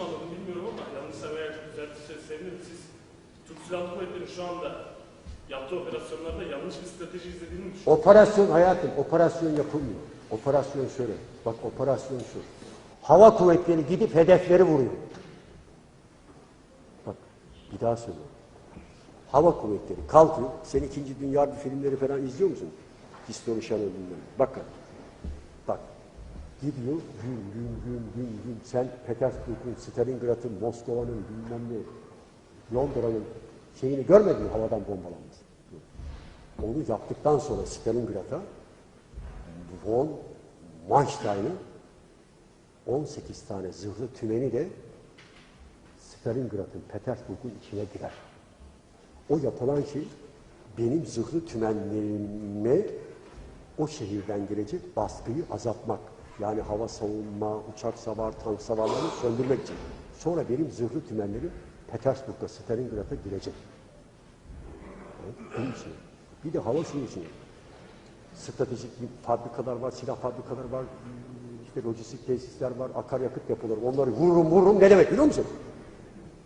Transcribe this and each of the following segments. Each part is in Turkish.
anladım bilmiyorum ama yanlışsa veya düzeltirse sevinirim. Siz Türk Silahlı Kuvvetleri'nin şu anda yaptığı operasyonlarda yanlış bir strateji izlediğini mi düşünüyorsunuz? Operasyon hayatım, operasyon yapılmıyor. Operasyon şöyle. Bak operasyon şu. Hava kuvvetleri gidip hedefleri vuruyor. Bak bir daha söylüyorum. Hava kuvvetleri kalkıyor. Sen ikinci dünya bir filmleri falan izliyor musun? Channel bilmem. Bakın. Gidiyor gün gün gün gün gün. Sen Petersburg'un, Stalingrad'ın, Moskova'nın bilmem ne, Londra'nın şeyini görmedin havadan bombalanması? Onu yaptıktan sonra Stalingrad'a von Manstein'ın 18 tane zırhlı tümeni de Stalingrad'ın, Petersburg'un içine girer. O yapılan şey benim zırhlı tümenlerime o şehirden gelecek baskıyı azaltmak. Yani hava savunma, uçak savar, tank savarlarını söndürmek için. Sonra benim zırhlı tümenlerim Petersburg'a, Stalingrad'a girecek. Bunun için. Bir de hava şunun için. Stratejik fabrikalar var, silah fabrikaları var, işte lojistik tesisler var, akaryakıt depoları. Onları vururum vururum ne demek biliyor musun?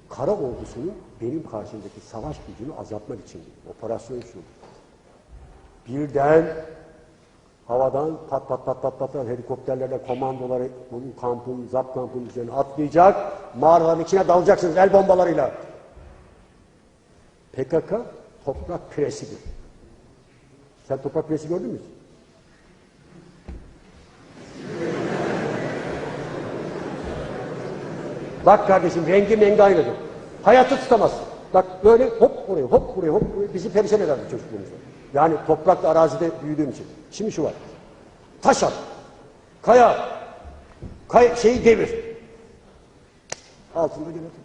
Kara ordusunun benim karşımdaki savaş gücünü azaltmak için. Operasyon şu. Birden havadan pat pat pat pat pat, pat helikopterlerle komandoları bunun kampın, zap kampın üzerine atlayacak. Mağaraların içine dalacaksınız el bombalarıyla. PKK toprak presidir. Sen toprak presi gördün mü? Bak kardeşim rengi mengi aynıdır. Hayatı tutamazsın. Bak böyle hop oraya hop buraya hop buraya bizi perişan ederdi çocukluğumuzda. Yani toprakla arazide büyüdüğüm için. Şimdi şu var. Taş at. Kaya. Kay, şeyi devir. Altında otur.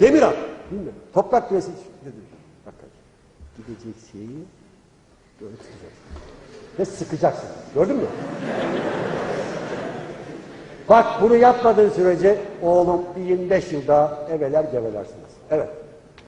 Demir at. Bilmiyorum. Toprak nedir? Bak. Gidecek şeyi böyle tutacaksın. Ve sıkacaksın. Gördün mü? Bak bunu yapmadığın sürece oğlum bir 25 yıl daha eveler gevelersiniz. Evet.